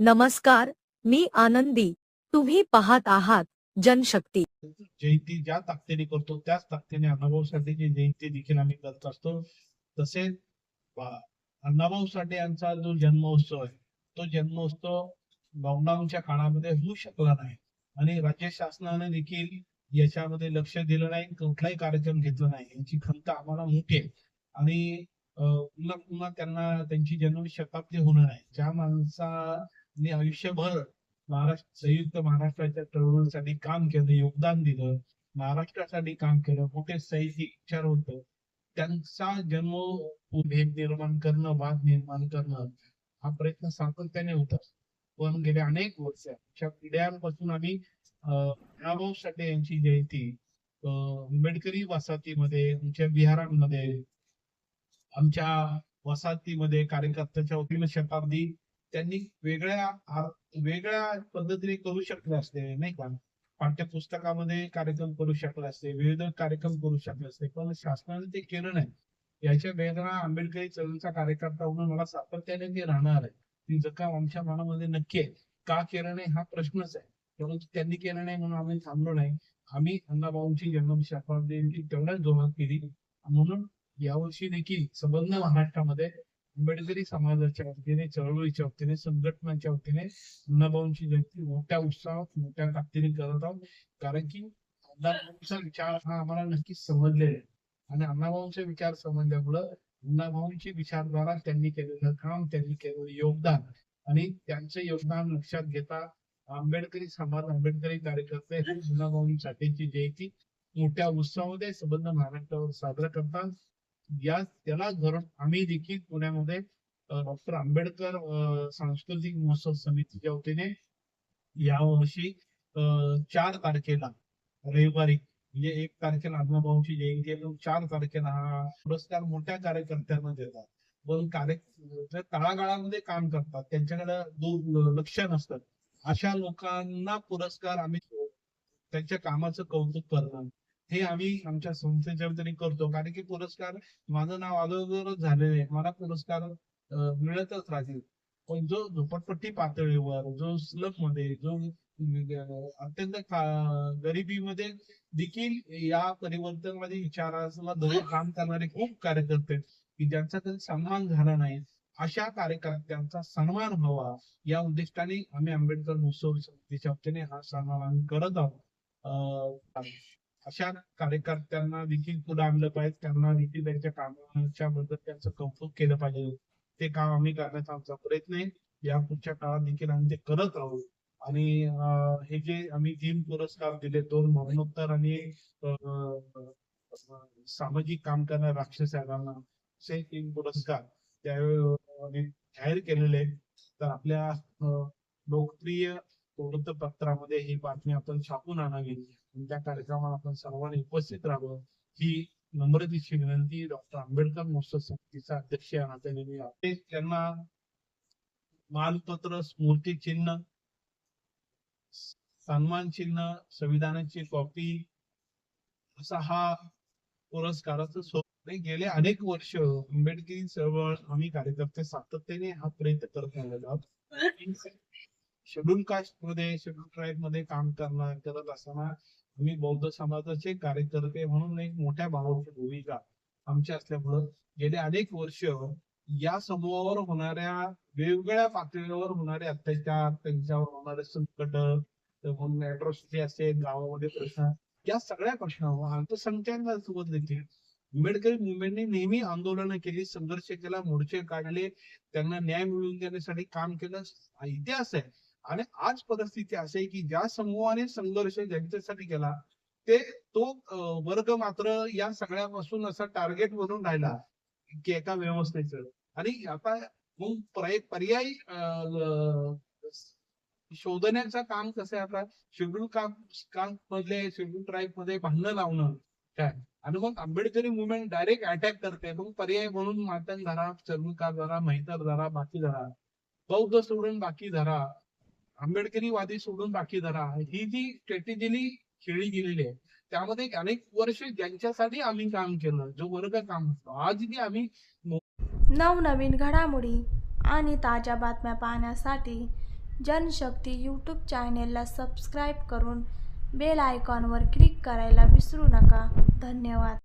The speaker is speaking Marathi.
नमस्कार मी आनंदी. तुम्ही पाहत आहात जनशक्ती. जयंती ज्या ताकदीने करतो त्याच ताकदीने अण्णाभाऊ साठेची जयंती देखील आम्ही करत असतो. तसेच अण्णाभाऊ साठे यांचा जो जन्मोत्सव आहे तो जन्मोत्सव लॉकडाऊनच्या काळामध्ये होऊ शकला नाही. आणि राज्य शासनाने देखील याच्यामध्ये लक्ष दिलं नाही कुठलाही कार्यक्रम घेतला नाही. याची खंत आम्हाला मोठी आहे. आणि पुन्हा पुन्हा त्यांना त्यांची जन्म शताब्दी होणार आहे. ज्या माणसा मी आयुष्यभर महाराष्ट्र संयुक्त महाराष्ट्राच्या चळवळीसाठी काम केलं योगदान दिलं. महाराष्ट्रासाठी काम केलं मोठे सैनिक विचार होत. त्यांचा जन्म भेद निर्माण करणं वाद निर्माण करणं हा प्रयत्न सातत्याने होता. पण गेल्या अनेक वर्ष पिढ्यांपासून आम्ही अं, साठे यांची जयंती अं, आंबेडकरी वसाहतीमध्ये आमच्या विहारांमध्ये आमच्या वसाहतीमध्ये कार्यकर्त्याच्या वतीनं शताब्दी त्यांनी वेगळ्या वेगळ्या पद्धतीने करू शकले असते नाही का? पाठ्यपुस्तकामध्ये कार्यक्रम करू शकले असते विविध कार्यक्रम करू शकले असते पण शासनाने ते केलं नाही. याच्या वेदना आंबेडकरी चळवळीचा कार्यकर्ता म्हणून मला सातत्याने ते राहणार आहे. ती जखम आमच्या मनामध्ये नक्की आहे. का केलं नाही हा प्रश्नच आहे. परंतु त्यांनी केलं नाही म्हणून आम्ही थांबलो नाही. आम्ही अण्णाभाऊंची जन्म शताब्दी तेवढ्याच जोमात केली. म्हणून यावर्षी देखील संबंध महाराष्ट्रामध्ये आंबेडकरी समाजाच्या वतीने चळवळीच्या वतीने संघटनांच्या वतीने अण्णाभाऊंची जयंती मोठ्या उत्साहात मोठ्या ताकदीने करत आहोत. कारण की अण्णाभाऊंचा विचार हा आम्हाला नक्कीच समजलेला आहे. आणि अण्णाभाऊंचे विचार समजल्यामुळं अण्णाभाऊंची विचारधारा त्यांनी केलेलं काम त्यांनी केलेलं योगदान आणि त्यांचं योगदान लक्षात घेता आंबेडकरी समाज आंबेडकरी कार्यकर्ते हे साठेची जयंती मोठ्या उत्साहामध्ये संबंध महाराष्ट्रावर साजरा करतात. या त्याला धरून आम्ही देखील पुण्यामध्ये डॉक्टर आंबेडकर सांस्कृतिक महोत्सव समितीच्या वतीने यावर्षी अ, चार तारखेला रविवारी म्हणजे एक तारखेला अण्णाभाऊंची जयंती आहे चार तारखेला हा पुरस्कार मोठ्या कार्यकर्त्यांना देतात. पण कार्य तळागाळामध्ये काम करतात त्यांच्याकडे दूर लक्ष नसतं. अशा लोकांना पुरस्कार आम्ही त्यांच्या कामाचं कौतुक करणार हे आम्ही आमच्या संस्थेच्या वतीने करतो. कारण की पुरस्कार माझं नाव अगोदरच झालेलं आहे. मला पुरस्कार मिळतच राहतील. पण जो झोपडपट्टी पातळीवर जो स्लममध्ये जो अत्यंत गरिबीमध्ये देखील या परिवर्तनामध्ये विचाराला धरून काम करणारे खूप कार्यकर्ते की ज्यांचा कधी सन्मान झाला नाही अशा कार्यकर्त्यांचा सन्मान व्हावा. या उद्दिष्टाने आम्ही आंबेडकर महोत्सव समितीच्या वतीने हा सन्मान आम्ही करत आहोत. अं, अशा कार्यकर्त्यांना देखील पुढे आणलं पाहिजे. त्यांना देखील त्यांच्या कामाच्या बद्दल त्यांचं कौतुक केलं पाहिजे. ते काम आम्ही करण्याचा आमचा प्रयत्न आहे. या पुढच्या काळात देखील आम्ही ते करत राहू आणि हे जे आम्ही तीन पुरस्कार दिले दोन मरणोत्तर आणि सामाजिक काम करणाऱ्या राक्षसांना असे तीन पुरस्कार त्यावेळी जाहीर केलेले आहेत. तर आपल्या लोकप्रिय वृत्तपत्रामध्ये ही बातमी आपण छापून आणावी. आणि त्या कार्यक्रमाला आपण सर्वांनी उपस्थित राहावं. ही नम्रतेची विनंती डॉक्टर आंबेडकर महोत्सव समितीचा अध्यक्ष या नात्याने मी त्यांना मानपत्र स्मृती चिन्ह सन्मान चिन्ह संविधानाची कॉपी असा हा पुरस्काराचा सो गेले अनेक वर्ष आंबेडकरी चळवळ आम्ही कार्यकर्ते सातत्याने हा प्रयत्न करत आलेलो आहोत. शेड्यूल कास्टमध्ये शेड्यूल ट्राईबमध्ये काम करणार करत असताना आम्ही बौद्ध समाजाचे कार्यकर्ते म्हणून एक मोठ्या भावाची भूमिका आमची असल्यामुळं गेले अनेक वर्ष या समूहावर होणाऱ्या वेगवेगळ्या पातळीवर होणारे अत्याचार त्यांच्यावर होणारे संकट अॅट्रॉसिटी असेल गावामध्ये प्रश्न या सगळ्या प्रश्नावर अल्पसंख्याकांसोबत देखील आंबेडकरी मुवमेंटने नेहमी आंदोलनं केली संघर्ष केला मोर्चे काढले त्यांना न्याय मिळवून देण्यासाठी काम केलं. इतिहास आहे आणि आज परिस्थिती अशी आहे की ज्या समूहाने संघर्ष ज्यांच्यासाठी केला ते तो वर्ग मात्र या सगळ्यापासून असा टार्गेट बनून राहिला की एका व्यवस्थेचं. आणि आता मग पर्याय पर्यायी शोधण्याचं काम कसं आहे आता? शेड्यूल कास्ट कास्ट मधले शेड्यूल ट्राईबमध्ये भांडणं लावणं काय? आणि मग आंबेडकरी मुवमेंट डायरेक्ट अटॅक करते. मग पर्याय म्हणून मातंग धरा शेड्यूल कास्ट धरा महितर धरा बाकी धरा. बौद्ध सोडून बाकी धरा. आंबेडकरी वादी सोडून बाकी धरा. ही जी स्ट्रॅटेजीली खेळली गेलेली आहे त्यामध्ये अनेक वर्ष ज्यांच्यासाठी आम्ही काम केलं जो वर्ग काम असतो. आज जी आम्ही नवनवीन घडामोडी आणि ताज्या बातम्या पाहण्यासाठी जनशक्ती यूट्यूब चॅनेलला सबस्क्राईब करून बेल आयकॉनवर क्लिक करायला विसरू नका. धन्यवाद.